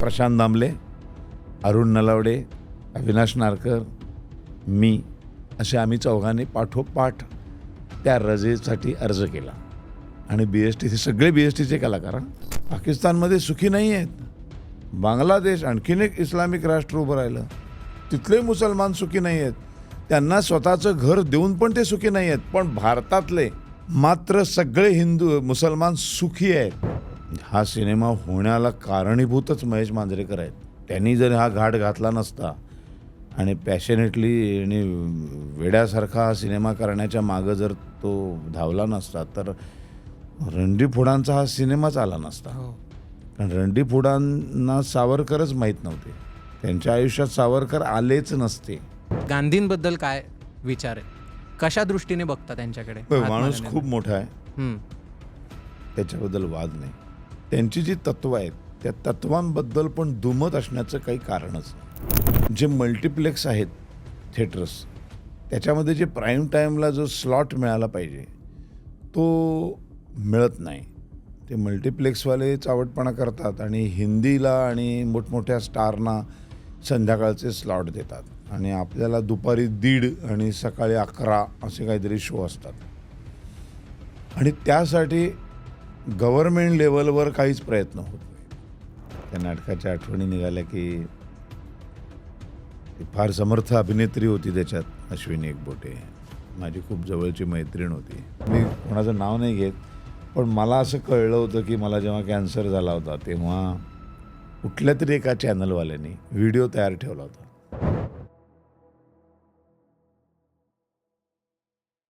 प्रशांत दामले अरुण नलावडे अविनाश नारकर मी असे आम्ही चौघांनी पाठोपाठ त्या रजेसाठी अर्ज केला. आणि बी एस टीचे सगळे बी एस टीचे कलाकार पाकिस्तानमध्ये सुखी नाही आहेत. बांगलादेश आणखीन एक इस्लामिक राष्ट्र उभं राहिलं. तिथले मुसलमान सुखी नाही आहेत. त्यांना स्वतःचं घर देऊन पण ते सुखी नाही आहेत. पण भारतातले मात्र सगळे हिंदू मुसलमान सुखी आहेत. हा सिनेमा होण्याला कारणीभूतच महेश मांजरेकर आहेत. त्यांनी जर हा घाट घातला नसता आणि पॅशनेटली आणि वेड्यासारखा हा सिनेमा करण्याच्या मागं जर तो धावला नसता तर रणडी फुडांचा हा सिनेमाच आला नसता. हो. कारण रणडी फुडांना सावरकरच माहीत नव्हते. त्यांच्या आयुष्यात सावरकर आलेच नसते. गांधींबद्दल काय विचार आहे? कशा दृष्टीने बघता त्यांच्याकडे? माणूस. खूप मोठा आहे. त्याच्याबद्दल वाद नाही. त्यांची जी तत्वं आहेत त्या तत्वांबद्दल पण दुमत असण्याचं काही कारणच जे मल्टिप्लेक्स आहेत थिएटर्स त्याच्यामध्ये जे प्राईम टाईमला जो स्लॉट मिळाला पाहिजे तो मिळत नाही. ते मल्टिप्लेक्सवाले चावटपणा करतात आणि हिंदीला आणि मोठमोठ्या स्टारना संध्याकाळचे स्लॉट देतात. आणि आपल्याला दुपारी दीड आणि सकाळी अकरा असे काहीतरी शो असतात. आणि त्यासाठी गव्हर्मेंट लेवलवर काहीच प्रयत्न होत नाही. त्या नाटकाच्या आठवणी निघाल्या की फार समर्थ अभिनेत्री होती त्याच्यात अश्विनी एकबोटे. माझी खूप जवळची मैत्रीण होती. मी कोणाचं नाव नाही घेत पण मला असं कळलं होतं की मला जेव्हा कॅन्सर झाला होता तेव्हा कुठल्या तरी एका चॅनलवाल्यानी व्हिडिओ तयार ठेवला होता.